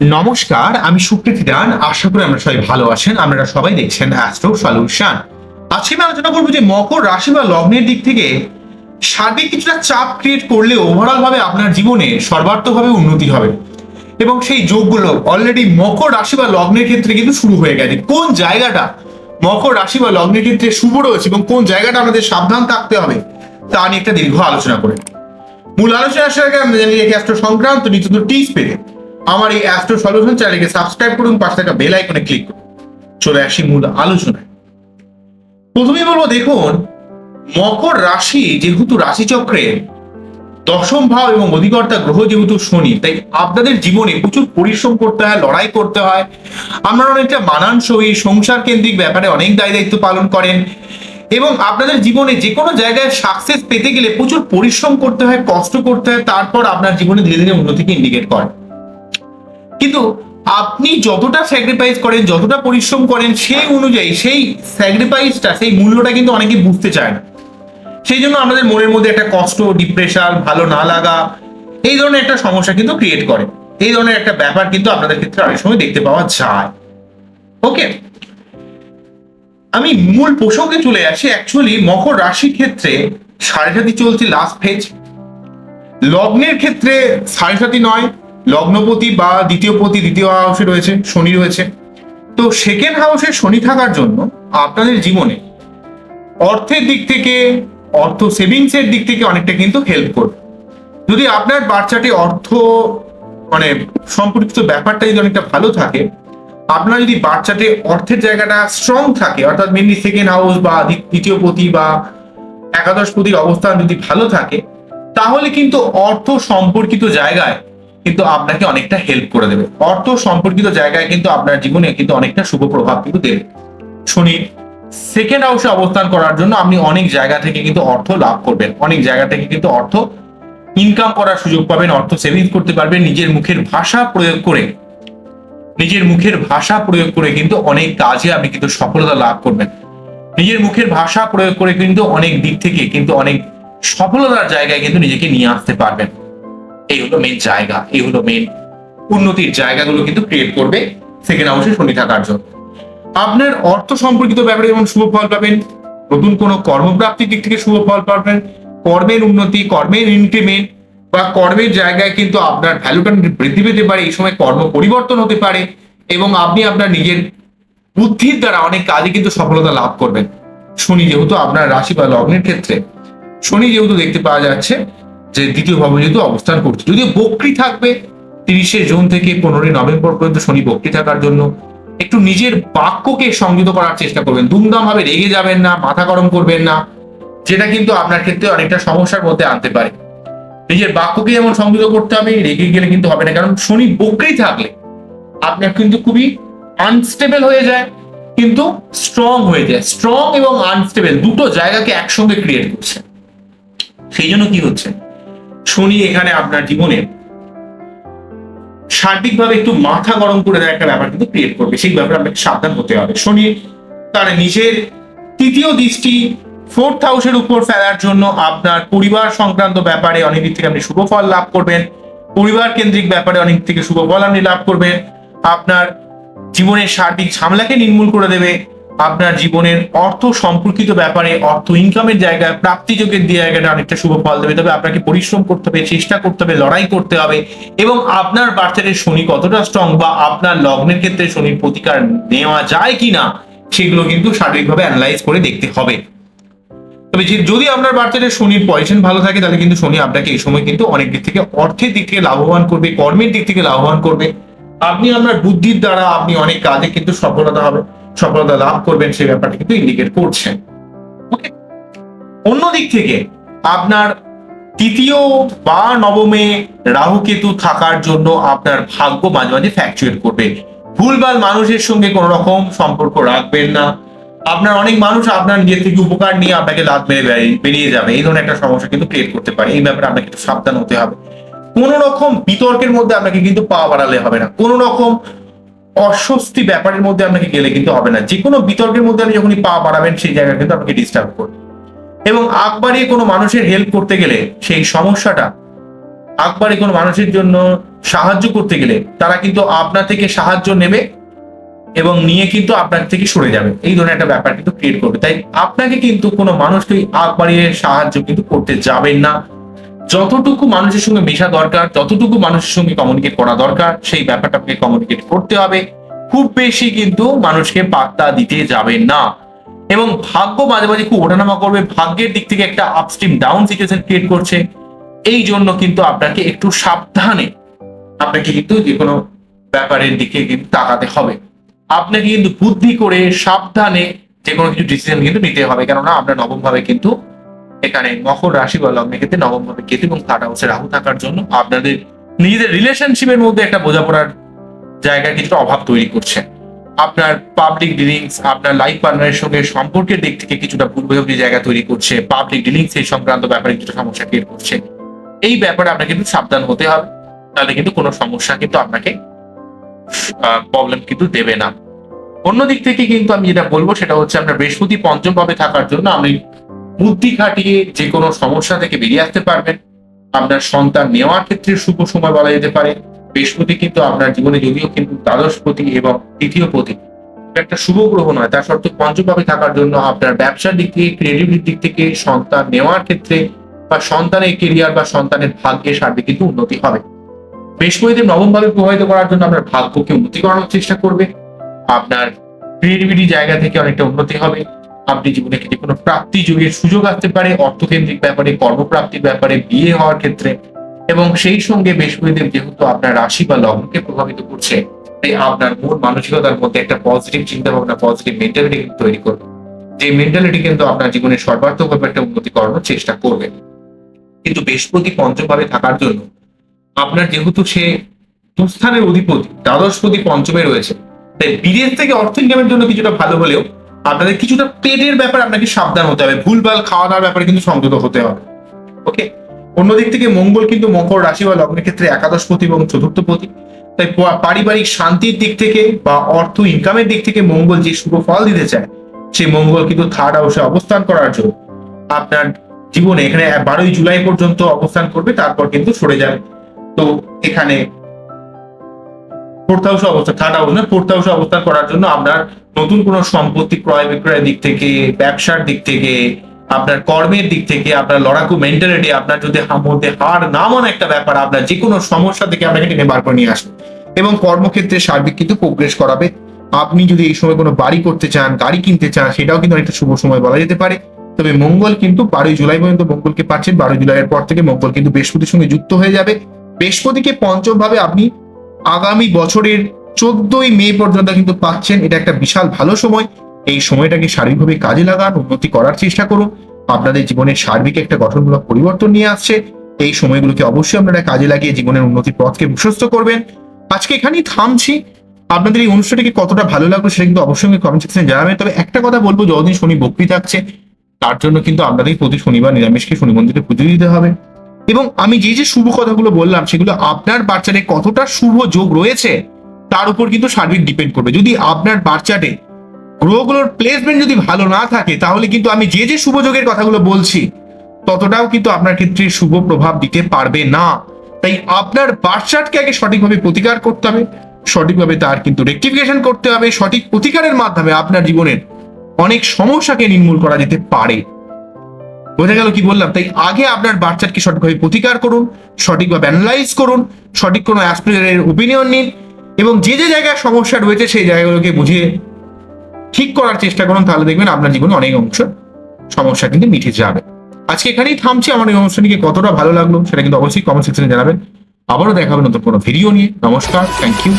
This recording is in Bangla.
নমস্কার, আমি সুকৃতি দান আশা করি আমরা সবাই ভালো আছেন। আপনারা সবাই দেখছেন অ্যাস্ট্রো সলিউশন আজকে আমি আলোচনা করব যে মকর রাশি বা লগ্নের দিক থেকে সার্বিক কিছুটা চাপ ক্রিয়েট করলে ওভারঅল ভাবে আপনার জীবনে সর্বার্থকভাবে উন্নতি হবে। এবং সেই যোগগুলো অলরেডি মকর রাশি বা লগ্নের ক্ষেত্রে কিন্তু শুরু হয়ে গেছে। কোন জায়গাটা মকর রাশি বা লগ্নের ক্ষেত্রে শুভ রয়েছে এবং কোন জায়গাটা আমাদের সাবধান থাকতে হবে, তা নিয়ে একটা দীর্ঘ আলোচনা করে। মূল আলোচনা আসার আগে আমরা জানি সংক্রান্ত নিত্য টিপস পেতে। আমার এই অ্যাস্ট্রো সলিউশন চ্যানেলকে সাবস্ক্রাইব করুন, পাশে থাকা বেল আইকনে ক্লিক করুন। চলে আসি মূল আলোচনায়। প্রথমেই বলব, দেখুন, মকর রাশি যেহেতু রাশিচক্রে দশম ভাব এবং অধিকর্তা গ্রহ যেহেতু শনি, তাই আপনাদের জীবনে প্রচুর পরিশ্রম করতে হয়, লড়াই করতে হয়। আপনারা অনেকটা মানানসই সংসার কেন্দ্রিক ব্যাপারে অনেক দায় দায়িত্ব পালন করেন এবং আপনাদের জীবনে যে কোনো জায়গায় সাকসেস পেতে গেলে প্রচুর পরিশ্রম করতে হয়, কষ্ট করতে হয়, তারপর আপনার জীবনে ধীরে ধীরে উন্নতিকে ইন্ডিকেট করে। কিন্তু আপনি যতটা স্যাক্রিফাইস করেন, যতটা পরিশ্রম করেন, সেই অনুযায়ী, সেই স্যাক্রিফাইসটা সেই মূল্যটা কিন্তু অনেকে বুঝতে চায় না। সেই জন্য আমাদের মনের মধ্যে একটা কষ্ট ডিপ্রেশন ভালো না লাগা, এই ধরনের একটা সমস্যা কিন্তু ক্রিয়েট করে। এই ধরনের একটা ব্যাপার কিন্তু আপনাদের ক্ষেত্রে অনেক সময় দেখতে পাওয়া যায়। ওকে আমি মূল প্রসঙ্গে চলে আসি। অ্যাকচুয়ালি মকর রাশির ক্ষেত্রে সাড়ে সাতি চলছে লাস্ট ফেজ লগ্নের ক্ষেত্রে সাড়ে সাতি নয় লগ্নপতি বা দ্বিতীয় পতি, দ্বিতীয় হাউসে রয়েছে, শনি রয়েছে। তো সেকেন্ড হাউসে শনি থাকার জন্য আপনাদের জীবনে অর্থের দিক থেকে, অর্থ সেভিংস এর দিক থেকে অনেকটা কিন্তু হেল্প করবে। যদি আপনার বাচ্চাটি অর্থ মানে সম্পর্কিত ব্যাপারটা যদি অনেকটা ভালো থাকে, আপনার যদি বাচ্চাটি অর্থের জায়গাটা স্ট্রং থাকে, অর্থাৎ মেনলি সেকেন্ড হাউস বা দ্বিতীয় পতি বা একাদশ পতির অবস্থান যদি ভালো থাকে, তাহলে কিন্তু অর্থ সম্পর্কিত জায়গায় কিন্তু আপনাকে অনেকটা হেল্প করে দেবে। অর্থ সম্পর্কিত জায়গায় কিন্তু আপনার জীবনে কিন্তু অনেকটা শুভ প্রভাব কিন্তু দেবে। শনি সেকেন্ড হাউসে অবস্থান করার জন্য আপনি অনেক জায়গা থেকে কিন্তু অর্থ লাভ করবেন। অনেক জায়গা থেকে কিন্তু অর্থ ইনকাম করার সুযোগ পাবেন, অর্থ সেভিংস করতে পারবেন, নিজের মুখের ভাষা প্রয়োগ করে। নিজের মুখের ভাষা প্রয়োগ করে কিন্তু অনেক কাজে আপনি কিন্তু সফলতা লাভ করবেন। নিজের মুখের ভাষা প্রয়োগ করে কিন্তু অনেক দিক থেকে কিন্তু অনেক সফলতার জায়গায় কিন্তু নিজেকে নিয়ে আসতে পারবেন। এই হলো মেন জায়গা, এই হলো মেন উন্নতির জায়গাগুলো কিন্তু ক্রিয়েট করবে সেকেন্ড হাউসে শনি থাকার জন্য। আপনার অর্থ সম্পর্কিত ব্যাপারে যেমন শুভ ফল পাবেন, নতুন কোনো কর্মপ্রাপ্তির দিক থেকে শুভ ফল পাবেন, কর্মের উন্নতি, কর্মের ইনক্রিমেন্ট বা কর্মের জায়গায় কিন্তু আপনার ভ্যালুটা বৃদ্ধি পেতে পারে, এই সময় কর্ম পরিবর্তন হতে পারে এবং আপনি আপনার নিজের বুদ্ধির দ্বারা অনেক কাজে কিন্তু সফলতা লাভ করবেন। শনি যেহেতু আপনার রাশি বা লগ্নের ক্ষেত্রে, শনি যেহেতু দেখতে পাওয়া যাচ্ছে যে দ্বিতীয় ভাবে যেহেতু অবস্থান করছে। যদিও বক্রি থাকবে তিরিশে জুন থেকে পনেরোই নভেম্বর পর্যন্ত শনি বক্রি থাকার জন্য। একটু নিজের বাক্যকে সংযত করার চেষ্টা করবেন। দুমদাম ভাবে রেগে যাবেন না, মাথা গরম করবেন না, যেটা কিন্তু আপনার ক্ষেত্রে অনেকটা সমস্যার মধ্যে আনতে পারে। নিজের বাক্যকে যেমন সংযত করতে হবে, রেগে গেলে কিন্তু হবে না। কারণ শনি বক্রি থাকলে আপনার কিন্তু খুবই আনস্টেবল হয়ে যায়, কিন্তু স্ট্রং হয়ে যায়। স্ট্রং এবং আনস্টেবল দুটো জায়গাকে একসঙ্গে ক্রিয়েট করছে। সেই জন্য কি হচ্ছে? শনি এখানে আপনার জীবনে সার্বিকভাবে একটু মাথা গরম করে দেওয়ার একটা ব্যাপার কিন্তু ক্রিয়েট করবে। সেই ব্যাপারে আপনাকে সাবধান হতে হবে। শনি, তার নিজের তৃতীয় দৃষ্টি ফোর্থ হাউসের উপর ফেলার জন্য আপনার পরিবার সংক্রান্ত ব্যাপারে অনেক দিক থেকে আপনি শুভ ফল লাভ করবেন। পরিবার কেন্দ্রিক ব্যাপারে অনেক থেকে শুভ ফল আপনি লাভ করবেন। আপনার জীবনের সার্বিক ঝামেলাকে নির্মূল করে দেবে। আপনার জীবনের অর্থ সম্পর্কিত ব্যাপারে, অর্থ ইনকামের জায়গায় প্রাপ্তিযোগের জায়গাটা অনেকটা শুভ ফল দেবে। তবে আপনাকে পরিশ্রম করতে হবে, চেষ্টা করতে হবে, লড়াই করতে হবে এবং আপনার বার্থের শনি কতটা স্ট্রং বা আপনার লগ্নের ক্ষেত্রে শনির প্রতিকার নেওয়া যায় কিনা, সেগুলো কিন্তু শারীরিকভাবে অ্যানালাইজ করে দেখতে হবে। তবে যদি আপনার বার্থের শনির পজিশন ভালো থাকে, তাহলে কিন্তু শনি আপনাকে এই সময় কিন্তু অনেক দিক থেকে অর্থের দিক থেকে লাভবান করবে, কর্মের দিক থেকে লাভবান করবে। আপনি আপনার বুদ্ধির দ্বারা আপনি অনেক কাজে কিন্তু সফলতা হবে। সফলতা লাভ করবেন সেই ব্যাপারটা কিন্তু ইন্ডিকেট করছেন। ওকে অন্য দিক থেকে আপনার তৃতীয় বা নবমে রাহু কেতু থাকার জন্য আপনার ভাগ্য মাঝে মাঝে ফ্যাকচুয়েট করবে। ভুলভাল মানুষের সঙ্গে কোনো রকম সম্পর্ক রাখবেন না। আপনার অনেক মানুষ আপনার নিজের থেকে উপকার নিয়ে আপনাকে লাভ মেরে বেরিয়ে যাবে। এই ধরনের একটা সমস্যা কিন্তু ক্রিয়েট করতে পারে। এই ব্যাপারে আপনাকে একটু সাবধান হতে হবে। কোন রকম বিতর্কের মধ্যে আপনাকে কিন্তু পা বাড়ালে হবে না। কোন রকম অস্বস্তি ব্যাপারের মধ্যে আপনাকে গেলে কিন্তু হবে না। যে কোনো বিতর্কের মধ্যে আপনি যখনই পা বাড়াবেন, সেই জায়গা কিন্তু আপনাকে ডিস্টার্ব করবে। এবং বাড়িয়ে কোনো মানুষের হেল্প করতে গেলে, সেই সমস্যাটা আগ কোনো মানুষের জন্য সাহায্য করতে গেলে, তারা কিন্তু আপনার থেকে সাহায্য নেবে এবং নিয়ে কিন্তু আপনার থেকে সরে যাবে। এই ধরনের একটা ব্যাপার কিন্তু ক্রিয়েট করবে। তাই আপনাকে কিন্তু কোনো মানুষকে আগ সাহায্য কিন্তু করতে যাবেন না। যতটুকু মানুষের সঙ্গে মেশা দরকার, যতটুকু মানুষের সঙ্গে কমিউনিকেট করা দরকার, সেই ব্যাপারটা আপনাকে কমিউনিকেট করতে হবে। খুব বেশি কিন্তু মানুষকে পাত্তা দিতে যাবেন না। এবং ভাগ্য মাঝে মাঝে খুব ওঠানামা করবে, ভাগ্যের দিক থেকে একটা আপস্ট্রিম ডাউন সিচুয়েশন ক্রিয়েট করছে। এই জন্য কিন্তু আপনাকে একটু সাবধানে, আপনাকে কিন্তু যে কোনো ব্যাপারের দিকে কিন্তু তাকাতে হবে। আপনাকে কিন্তু বুদ্ধি করে সাবধানে যে কোনো কিছু ডিসিশন কিন্তু নিতে হবে। কেননা আমরা নবম ভাবে কিন্তু এখানে মকর রাশি বা লগ্নের ক্ষেত্রে নবম ভাবে কেতু এবং থার্ড হাউসে রাহু থাকার জন্য আপনাদের নিজেদের রিলেশনশিপের মধ্যে একটা বোঝাপড়ার জায়গায় কিছুটা অভাব তৈরি করছে। আপনার পাবলিক ডিলিংস আপনার লাইফ পার্টনারের সঙ্গে সম্পর্কের দিক থেকে কিছুটা ভুল বোঝাবুঝি জায়গা তৈরি করছে পাবলিক ডিলিংস এই সংক্রান্ত ব্যাপারে কিছুটা সমস্যা ক্রিয়েট করছে। এই ব্যাপারে আপনাকে কিন্তু সাবধান হতে হবে, তাহলে কিন্তু কোনো সমস্যা কিন্তু আপনাকে প্রবলেম কিন্তু দেবে না। অন্য দিক থেকে কিন্তু আমি যেটা বলব সেটা হচ্ছে আপনার বৃহস্পতি পঞ্চম ভাবে থাকার জন্য আপনি বুদ্ধি খাটিয়ে যে কোনো সমস্যা থেকে বেরিয়ে আসতে পারবেন। আপনার সন্তান নেওয়ার ক্ষেত্রে শুভ সময় বলা যেতে পারে। বৃহস্পতি কিন্তু আপনার জীবনে যদিও কিন্তু দ্বাদশপতি এবং তৃতীয় পতি। একটা শুভ গ্রহ নয়, তার সত্ত্বেও পঞ্চমভাবে থাকার জন্য আপনার ব্যবসার দিক থেকে ক্রিয়েটিভিটির দিক থেকে সন্তান নেওয়ার ক্ষেত্রে বা সন্তানের কেরিয়ার বা সন্তানের ভাগ্যের সার্বিক কিন্তু উন্নতি হবে। বৃহস্পতিদেব নবমভাবে প্রভাবিত করার জন্য আপনার ভাগ্যকে উন্নতি করানোর চেষ্টা করবে। আপনার ক্রিয়েটিভিটি জায়গা থেকে অনেকটা উন্নতি হবে। আপনি জীবনে যে কোনো প্রাপ্তি যুগের সুযোগ আসতে পারে? অর্থকেন্দ্রিক ব্যাপারে, কর্মপ্রাপ্তির ব্যাপারে, বিয়ে হওয়ার ক্ষেত্রে। এবং সেই সঙ্গে বৃহস্পতিদেব যেহেতু আপনার রাশি বা লগ্নকে প্রভাবিত করছে, তাই আপনার মন মানসিকতার মধ্যে একটা পজিটিভ চিন্তা ভাবনা পজিটিভ মেন্টালিটি কিন্তু তৈরি করবে। যে মেন্টালিটি কিন্তু আপনার জীবনে সর্বার্থকভাবে একটা উন্নতি করানোর চেষ্টা করবে। কিন্তু বৃহস্পতি পঞ্চমভাবে থাকার জন্য আপনার যেহেতু সে দুস্থানের অধিপতি দ্বাদশপতি পঞ্চমে রয়েছে, তাই বিদেশ থেকে অর্থ ইনকামের জন্য কিছুটা ভালো হলেও আপনাদের কিছুটা পেটের ব্যাপারে আপনাকে সাবধান হতে হবে। ভুলভাল খাওয়া দাওয়ার ব্যাপারে কিন্তু সংযত হতে হবে। ওকে অন্যদিক থেকে মঙ্গল কিন্তু মকর রাশি বা লগ্নের ক্ষেত্রে একাদশপতি এবং চতুর্থপতি তাই পারিবারিক শান্তির দিক থেকে বা অর্থ ইনকামের দিক থেকে মঙ্গল যে শুভ ফল দিতে চায় সেই মঙ্গল কিন্তু থার্ড হাউসে অবস্থান করার জন্য। আপনার জীবনে এখানে বারোই জুলাই পর্যন্ত অবস্থান করবে, তারপর কিন্তু সরে যাবে। তো এখানে ফোর্থ হাউসে অবস্থান থার্ড হাউস না ফোর্থ হাউসে করার জন্য আপনার নতুন কোনো সম্পত্তি ক্রয় বিক্রয়ের দিক থেকে, ব্যবসার দিক থেকে, আপনার কর্মের দিক থেকে, আপনার লড়াকু মেন্টালিটি আপনার যদি মধ্যে হার না মানে একটা ব্যাপার, আপনার যে কোনো সমস্যা থেকে আপনাকে টেনে বার করে নিয়ে আসবে এবং কর্মক্ষেত্রে সার্বিক কিন্তু প্রোগ্রেস করাবে। আপনি যদি এই সময় কোনো বাড়ি করতে চান, গাড়ি কিনতে চান, সেটাও কিন্তু অনেকটা শুভ সময় বলা যেতে পারে। তবে মঙ্গল কিন্তু বারোই জুলাই পর্যন্ত মঙ্গলকে পাচ্ছেন। বারোই জুলাইয়ের পর থেকে মঙ্গল কিন্তু বৃহস্পতির সঙ্গে যুক্ত হয়ে যাবে। বৃহস্পতিকে পঞ্চম ভাবে আপনি আগামী বছরের চোদ্দই মে পর্যন্ত কিন্তু পাচ্ছেন। এটা একটা বিশাল ভালো সময়। এই সময়টাকে শারীরিকভাবে কাজে লাগান, উন্নতি করার চেষ্টা করুন। আপনাদের জীবনের সার্বিক একটা গঠনমূলক পরিবর্তন নিয়ে আসছে। এই সময়গুলোকে অবশ্যই আপনারা কাজে লাগিয়ে জীবনের উন্নতির পথকে বিশ্বস্ত করবেন। আজকে এখানেই থামছি। আপনাদের এই অনুষ্ঠানটিকে কতটা ভালো লাগল সেটা কিন্তু অবশ্যই কমেন্ট সেকশনে জানাবেন। তবে একটা কথা বলব, যতদিন শনি বক্রি থাকছে, তার জন্য কিন্তু আপনাদের প্রতি শনিবার নিরামিষকে শনি মন্দিরে পুজো দিতে হবে। এবং আমি যে যে শুভ কথাগুলো বললাম, সেগুলো আপনার বাচ্চারে কতটা শুভ যোগ রয়েছে, তার উপর কিন্তু সার্বিক ডিপেন্ড করবে। যদি আপনার বাচ্চাটে গ্রহগুলোর প্লেসমেন্ট যদি ভালো না থাকে, তাহলে কিন্তু আমি যে যে শুভ যোগের কথাগুলো বলছি, ততটাও কিন্তু আপনার ক্ষেত্রে শুভ প্রভাব দিতে পারবে না। তাই আপনার বাচ্চাটকে আগে সঠিকভাবে প্রতিকার করতে হবে, সঠিকভাবে তার কিন্তু রেক্টিফিকেশন করতে হবে, সঠিক প্রতিকারের মাধ্যমে আপনার জীবনের অনেক সমস্যাকে নির্মূল করা যেতে পারে। বোঝা গেল কি বললাম? তাই আগে আপনার বাচ্চাকে সঠিকভাবে প্রতিকার করুন সঠিকভাবে অ্যানালাইজ করুন, সঠিক কোনো অ্যাসপিরিয়ারের ওপিনিয়ন নিন এবং যে যে জায়গায় সমস্যা রয়েছে সেই জায়গাগুলোকে বুঝিয়ে ঠিক করার চেষ্টা করুন, তাহলে দেখবেন আপনার জীবনে অনেক অংশ সমস্যা কিন্তু মিটে যাবে। আজকে এখানেই থামছি, আমার এই অনুষ্ঠানটিকে কতটা ভালো লাগল সেটা কিন্তু অবশ্যই কমেন্ট সেকশনে জানাবেন। আবারও দেখাবেন নতুন কোনো ভিডিও নিয়ে। নমস্কার থ্যাংক ইউ